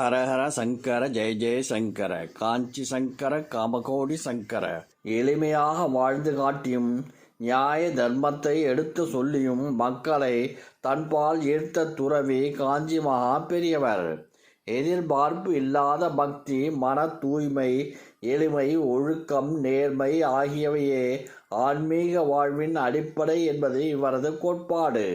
ஹரஹர சங்கர ஜெய ஜெய சங்கர காஞ்சி சங்கர காமகோடி சங்கர. எளிமையாக வாழ்ந்து காட்டியும் நியாய தர்மத்தை எடுத்து சொல்லியும் மக்களை தன்பால் ஈர்த்த துறவி காஞ்சி மகா பெரியவர். எதிர்பார்ப்பு இல்லாத பக்தி மன தூய்மை எளிமை ஒழுக்கம் நேர்மை ஆகியவையே ஆன்மீக வாழ்வின் அடிப்படை என்பது இவரது கோட்பாடு.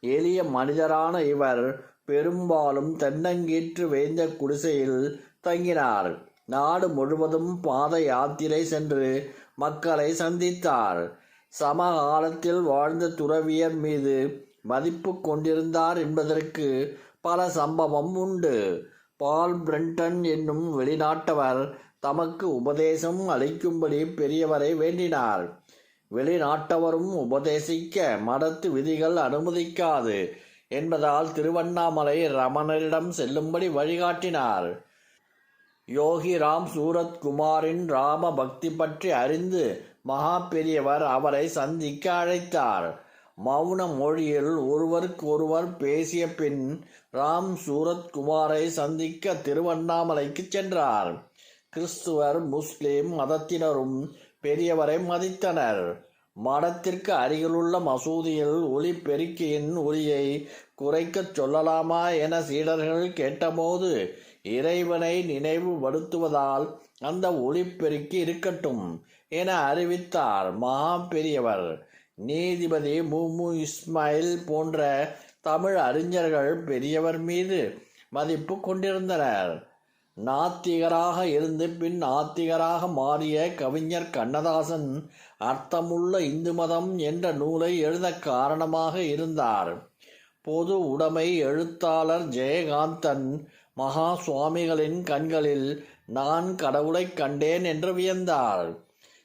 எளிய மனிதரான இவர் பெரும்பாலும் தென்னங்கீற்று வேந்த குடிசையில் தங்கினார். நாடு முழுவதும் பாத யாத்திரை சென்று மக்களை சந்தித்தார். சமகாலத்தில் வாழ்ந்த துறவியர் மீது மதிப்பு கொண்டிருந்தார் என்பதற்கு பல சம்பவம் உண்டு. பால் பிரெண்டன் என்னும் வெளிநாட்டவர் தமக்கு உபதேசம் அளிக்கும்படி பெரியவரை வேண்டினார். வெளிநாட்டவரும் உபதேசிக்க மடத்து விதிகள் அனுமதிக்காது. என்பதால் திருவண்ணாமலை ரமணரிடம் செல்லும்படி வழிகாட்டினார். யோகி ராம் சூரத் குமாரின் ராம பக்தி பற்றி அறிந்து மகா பெரியவர் அவரை சந்திக்க அழைத்தார். மௌன மொழியில் ஒருவருக்கொருவர் பேசிய பின் ராம் சூரத் குமாரை சந்திக்க திருவண்ணாமலைக்கு சென்றார். கிறிஸ்துவர் முஸ்லிம் மதத்தினரும் பெரியவரை மதித்தனர். மடத்திற்கு அருகிலுள்ள மசூதியில் ஒளி பெருக்கியின் ஒளியை குறைக்கச் சொல்லலாமா என சீடர்கள் கேட்டபோது இறைவனை நினைவுபடுத்துவதால் அந்த ஒளிப்பெருக்கி இருக்கட்டும் என அறிவித்தார் மகா பெரியவர். நீதிபதி முமு இஸ்மாயில் போன்ற தமிழ் அறிஞர்கள் பெரியவர் மீது மதிப்பு கொண்டிருந்தனர். நாத்திகராக இருந்து பின் ஆத்திகராக மாறிய கவிஞர் கண்ணதாசன் அர்த்தமுள்ள இந்து மதம் என்ற நூலை எழுத காரணமாக இருந்தார். பொது உடைமை எழுத்தாளர் ஜெயகாந்தன் மகா சுவாமிகளின் கண்களில் நான் கடவுளை கண்டேன் என்று வியந்தார்.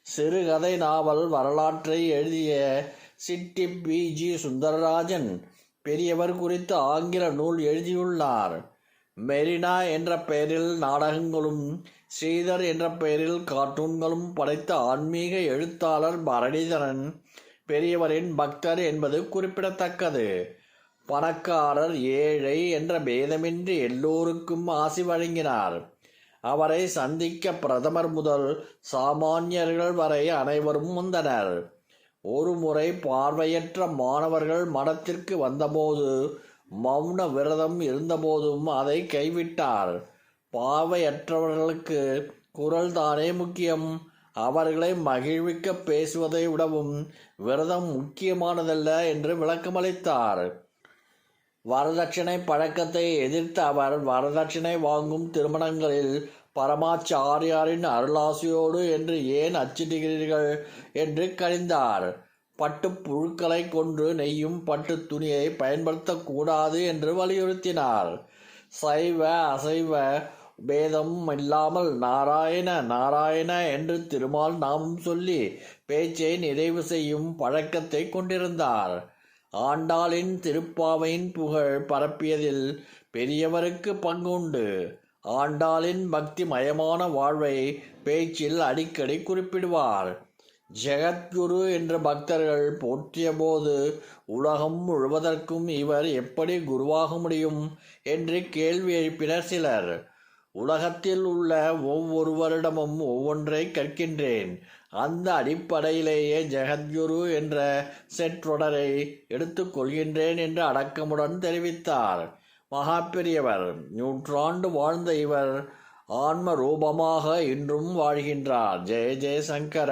சிறுகதை நாவல் வரலாற்றை எழுதிய சிட்டி பி. ஜி. சுந்தரராஜன் பெரியவர் குறித்து ஆங்கில நூல் எழுதியுள்ளார். மெரினா என்ற பெயரில் நாடகங்களும் ஸ்ரீதர் என்ற பெயரில் கார்ட்டூன்களும் படைத்த ஆன்மீக எழுத்தாளர் பரணிதரன் பெரியவரின் பக்தர் என்பது குறிப்பிடத்தக்கது. பணக்காரர் ஏழை என்ற பேதமின்றி எல்லோருக்கும் ஆசி வழங்கினார். அவரை சந்திக்க பிரதமர் முதல் சாமானியர்கள் வரை அனைவரும் வந்தனர். ஒரு முறை பார்வையற்ற மாணவர்கள் மடத்திற்கு வந்தபோது மௌன விரதம் இருந்தபோதும் அதை கைவிட்டார். பாவையற்றவர்களுக்கு குரல் தானே முக்கியம். அவர்களை மகிழ்விக்க பேசுவதை விடவும் விரதம் முக்கியமானதல்ல என்று விளக்கமளித்தார். வரதட்சணை பழக்கத்தை எதிர்த்த அவர் வரதட்சணை வாங்கும் திருமணங்களில் பரமாச்சாரியாரின் அருளாசியோடு என்று ஏன் அச்சிடுகிறீர்கள் என்று கழிந்தார் பட்டு புழுக்களை கொன்று நெய்யும் பட்டு துணியை பயன்படுத்தக்கூடாது என்று வலியுறுத்தினார். சைவ அசைவ பேதம் இல்லாமல் நாராயண நாராயண என்று திருமால் நாமும் சொல்லி பேச்சை நிறைவு செய்யும் பழக்கத்தை கொண்டிருந்தார். ஆண்டாளின் திருப்பாவையின் புகழ் பரப்பியதில் பெரியவருக்கு பங்குண்டு. ஆண்டாளின் பக்தி மயமான வாழ்வை பேச்சில் அடிக்கடி குறிப்பிடுவார். ஜெகத்குரு என்ற பக்தர்கள் போற்றிய போது உலகம் முழுவதற்கும் இவர் எப்படி குருவாக முடியும் என்று கேள்வி எழுப்பினர் சிலர். உலகத்தில் உள்ள ஒவ்வொருவரிடமும் ஒவ்வொன்றை கற்கின்றேன் அந்த அடிப்படையிலேயே ஜெகத்குரு என்ற செற்றொடரை எடுத்துக்கொள்கின்றேன் என்று அடக்கமுடன் தெரிவித்தார். மகா பெரியவர் நூற்றாண்டு வாழ்ந்த இவர் ஆன்ம ரூபமாக இன்றும் வாழ்கின்றார். ஜெய ஜெய சங்கர